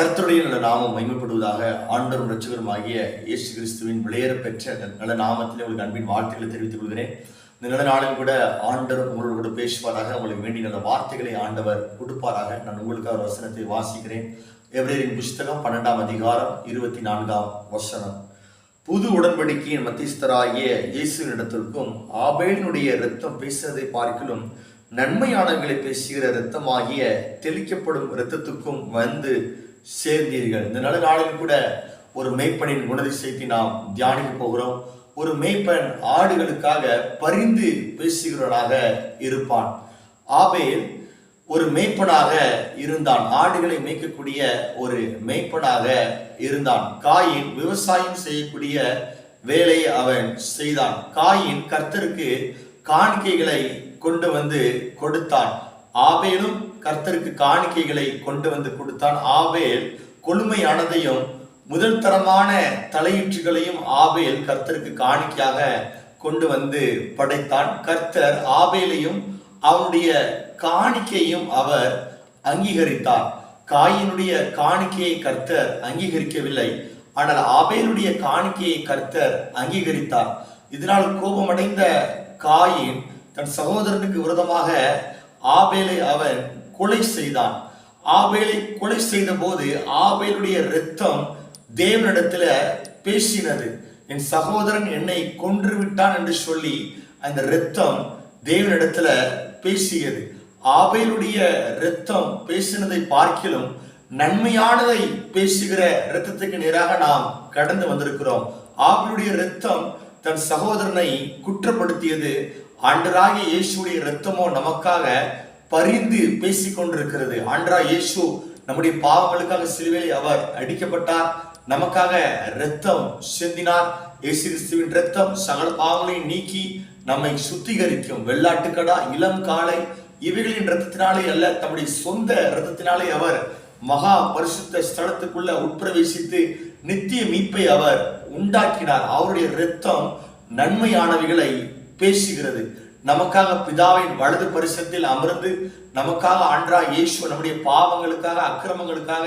கர்த்தருடைய நல்ல நாமம் மகிமைப்படுவதாக ஆண்டரும் ரட்சகரும் ஆகிய இயேசு கிறிஸ்துவின் விளையர பெற்ற நல்ல நாமத்திலே உங்களுக்கு அன்பின் வாழ்த்துக்களை தெரிவித்துக் கொள்கிறேன். இந்த நல்ல நாளில் கூட ஆண்டவர் உங்களோடு கூட பேசுவாராக உங்களுக்கு வேண்டிய நல்ல வார்த்தைகளை ஆண்டவர் கொடுப்பாராக. நான் உங்களுக்காக ஒரு வசனத்தை வாசிக்கிறேன். எவரேரின் புஸ்தகம் பன்னெண்டாம் அதிகாரம் இருபத்தி நான்காம் வசனம். புது உடன்படிக்கையின் மத்தியஸ்தராகிய இயேசுவினிடத்திற்கும் ஆபேலினுடைய இரத்தம் பேசுவதை பார்க்கிலும் நன்மையானவர்களை பேசுகிற இரத்தமாகிய தெளிக்கப்படும் இரத்தத்துக்கும் வந்து சேர்ந்தீர்கள். இந்த நல்ல நாளில் கூட ஒரு மெய்ப்பனின் குணதிசயத்தை நாம் தியானிக்க போகிறோம். ஒரு மெய்ப்பன் ஆடுகளுக்காக பரிந்து பேசுகிறவனாக இருப்பான். ஆபேல் ஒரு மெய்ப்பனாக இருந்தான். ஆடுகளை மேய்க்கக்கூடிய ஒரு மெய்ப்பனாக இருந்தான். காயின் விவசாயம் செய்யக்கூடிய வேலையை அவன் செய்தான். காயின் கர்த்தருக்கு காணிக்கைகளை கொண்டு வந்து கொடுத்தான். ஆபேலும் கர்த்தருக்கு காணிக்கைகளை கொண்டு வந்து கொடுத்தான் ஆபேல் கொழுமையானதையும் முதல் தரமான தலையீற்றுகளையும் ஆபேல் கர்த்தருக்கு காணிக்கையாக கொண்டு வந்து படைத்தான். கர்த்தர் ஆபேலையும் அவனுடைய காணிக்கையும் அவர் அங்கீகரித்தார். காயினுடைய காணிக்கையை கர்த்தர் அங்கீகரிக்கவில்லை. ஆனால் ஆபேலுடைய காணிக்கையை கர்த்தர் அங்கீகரித்தார். இதனால் கோபமடைந்த காயின் தன் சகோதரனுக்கு விரோதமாக ஆபேலை அவன் கொலை செய்தான். ஆபேலை கொலை செய்த போது ஆபேலுடைய இரத்தம் தேவனிடத்துல பேசினது. என் சகோதரன் என்னை கொன்று விட்டான் என்று சொல்லி அந்த இரத்தம் தேவனிடத்துல பேசியது. ஆபேலுடைய இரத்தம் பேசினதை பார்க்கிலும் நன்மையானதை பேசுகிற இரத்தத்துக்கு நேராக நாம் கடந்து வந்திருக்கிறோம். ஆபேலுடைய இரத்தம் தன் சகோதரனை குற்றப்படுத்தியது. ஆண்டராகிய இயேசுடைய இரத்தமோ நமக்காக பரிந்து பேசிக்கொண்டிருக்கிறது. ஆண்டரா இயேசு நம்முடைய பாவங்களுக்காக சிலுவையில் அவர் அடிக்கப்பட்டார். நமக்காக இரத்தம் சிந்தினார். இயேசு கிறிஸ்துவின் இரத்தம் சகல பாவங்களையும் நீக்கி நம்மை சுத்திகரிக்கும். வெள்ளாட்டுக்கடா இளம் காளை இவைகளின் இரத்தத்தினாலே அல்ல தம்முடைய சொந்த இரத்தத்தினாலே அவர் மகா பரிசுத்த ஸ்தலத்துக்குள்ள உட்பிரவேசித்து நித்திய மீட்பை அவர் உண்டாக்கினார். அவருடைய இரத்தம் நன்மையானவைகளை பேசுகிறது. நமக்காக பிதாவின் வலது பரிசத்தில் அமர்ந்து நமக்காக அன்றா இயேசு நம்முடைய பாவங்களுக்காக அக்கிரமங்களுக்காக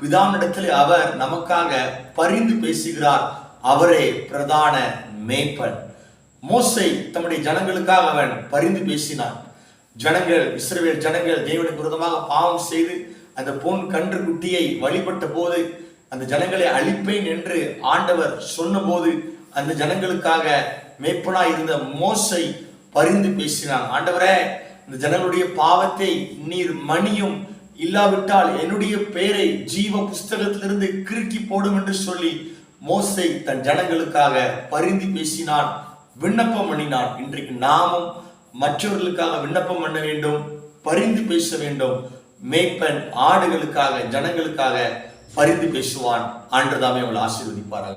பிதாவினிடத்தில் அவர் நமக்காக பரிந்து பேசுகிறார். அவரே பிரதான மேய்ப்பன். மோசை தம்முடைய ஜனங்களுக்காக அவன் பரிந்து பேசினான். ஜனங்கள் இஸ்ரவேல் ஜனங்கள் தேவனுக்கு விரோதமாக பாவம் செய்து அந்த பொன் கன்று குட்டியை வழிபட்ட போது அந்த ஜனங்களை அழிப்பேன் என்று ஆண்டவர் சொன்னபோது அந்த ஜனங்களுக்காக மேய்ப்பனாய் இருந்த மோசை பரிந்து பேசினான். ஆண்டவரே இந்த ஜனங்களுடைய பாவத்தை நீர் மணியும் இல்லாவிட்டால் என்னுடைய பெயரை ஜீவ புஸ்தகத்திலிருந்து கிறுக்கி போடும் என்று சொல்லி மோசை தன் ஜனங்களுக்காக பரிந்து பேசினான் விண்ணப்பம் பண்ணினான். இன்றைக்கு நாமும் மற்றவர்களுக்காக விண்ணப்பம் பண்ண வேண்டும் பரிந்து பேச வேண்டும். மேய்ப்பன் ஆடுகளுக்காக ஜனங்களுக்காக பரிந்து பேசுவான். ஆண்டதாமே உங்களை ஆசீர்வதிப்பார்கள்